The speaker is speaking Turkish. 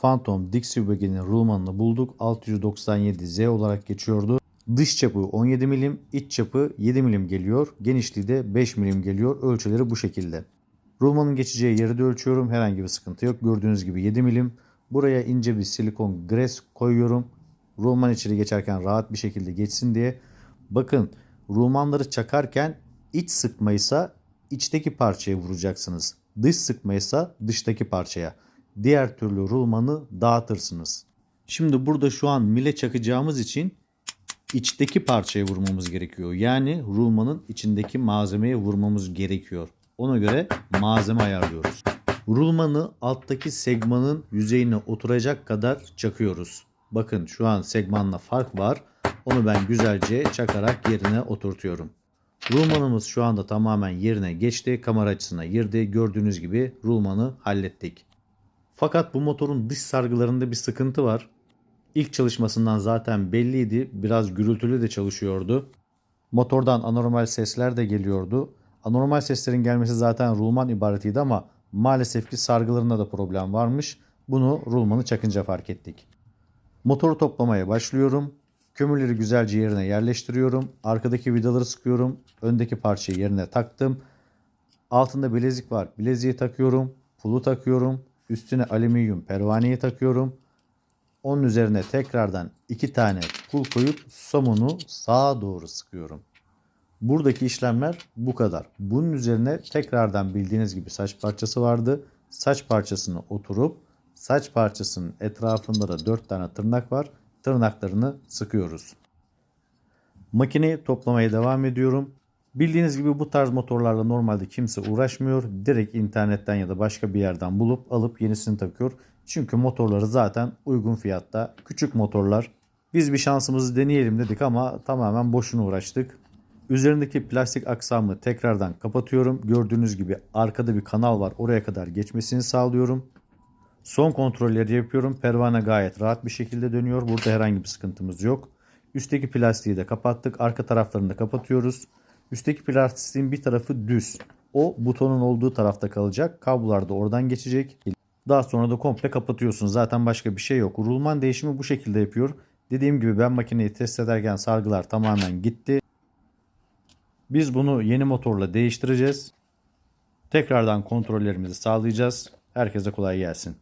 Phantom Dixie rulmanını bulduk. 697Z olarak geçiyordu. Dış çapı 17 milim, iç çapı 7 milim geliyor. Genişliği de 5 milim geliyor. Ölçüleri bu şekilde. Rulmanın geçeceği yeri de ölçüyorum. Herhangi bir sıkıntı yok. Gördüğünüz gibi 7 milim. Buraya ince bir silikon gres koyuyorum. Rulman içeri geçerken rahat bir şekilde geçsin diye. Bakın rulmanları çakarken iç sıkmaysa içteki parçaya vuracaksınız. Dış sıkmaysa dıştaki parçaya. Diğer türlü rulmanı dağıtırsınız. Şimdi burada şu an mile çakacağımız için içteki parçaya vurmamız gerekiyor. Yani rulmanın içindeki malzemeye vurmamız gerekiyor. Ona göre malzeme ayarlıyoruz. Rulmanı alttaki segmanın yüzeyine oturacak kadar çakıyoruz. Bakın şu an segmanla fark var. Onu ben güzelce çakarak yerine oturtuyorum. Rulmanımız şu anda tamamen yerine geçti. Kamera açısına girdi. Gördüğünüz gibi rulmanı hallettik. Fakat bu motorun dış sargılarında bir sıkıntı var. İlk çalışmasından zaten belliydi. Biraz gürültülü de çalışıyordu. Motordan anormal sesler de geliyordu. Anormal seslerin gelmesi zaten rulman ibaretiydi ama maalesef ki sargılarında da problem varmış. Bunu rulmanı çakınca fark ettik. Motoru toplamaya başlıyorum. Kömürleri güzelce yerine yerleştiriyorum. Arkadaki vidaları sıkıyorum. Öndeki parçayı yerine taktım. Altında bilezik var. Bileziği takıyorum. Pulu takıyorum. Üstüne alüminyum pervaneyi takıyorum. Onun üzerine tekrardan iki tane pul koyup somunu sağa doğru sıkıyorum. Buradaki işlemler bu kadar. Bunun üzerine tekrardan bildiğiniz gibi saç parçası vardı. Saç parçasını oturup saç parçasının etrafında da 4 tane tırnak var. Tırnaklarını sıkıyoruz. Makineyi toplamaya devam ediyorum. Bildiğiniz gibi bu tarz motorlarla normalde kimse uğraşmıyor. Direkt internetten ya da başka bir yerden bulup alıp yenisini takıyor. Çünkü motorları zaten uygun fiyatta. Küçük motorlar. Biz bir şansımızı deneyelim dedik ama tamamen boşuna uğraştık. Üzerindeki plastik aksamı tekrardan kapatıyorum. Gördüğünüz gibi arkada bir kanal var. Oraya kadar geçmesini sağlıyorum. Son kontrolleri yapıyorum. Pervane gayet rahat bir şekilde dönüyor. Burada herhangi bir sıkıntımız yok. Üstteki plastiği de kapattık. Arka taraflarını da kapatıyoruz. Üstteki plastiğin bir tarafı düz. O butonun olduğu tarafta kalacak. Kablolar da oradan geçecek. Daha sonra da komple kapatıyorsunuz. Zaten başka bir şey yok. Rulman değişimi bu şekilde yapıyor. Dediğim gibi ben makineyi test ederken sargılar tamamen gitti. Biz bunu yeni motorla değiştireceğiz. Tekrardan kontrollerimizi sağlayacağız. Herkese kolay gelsin.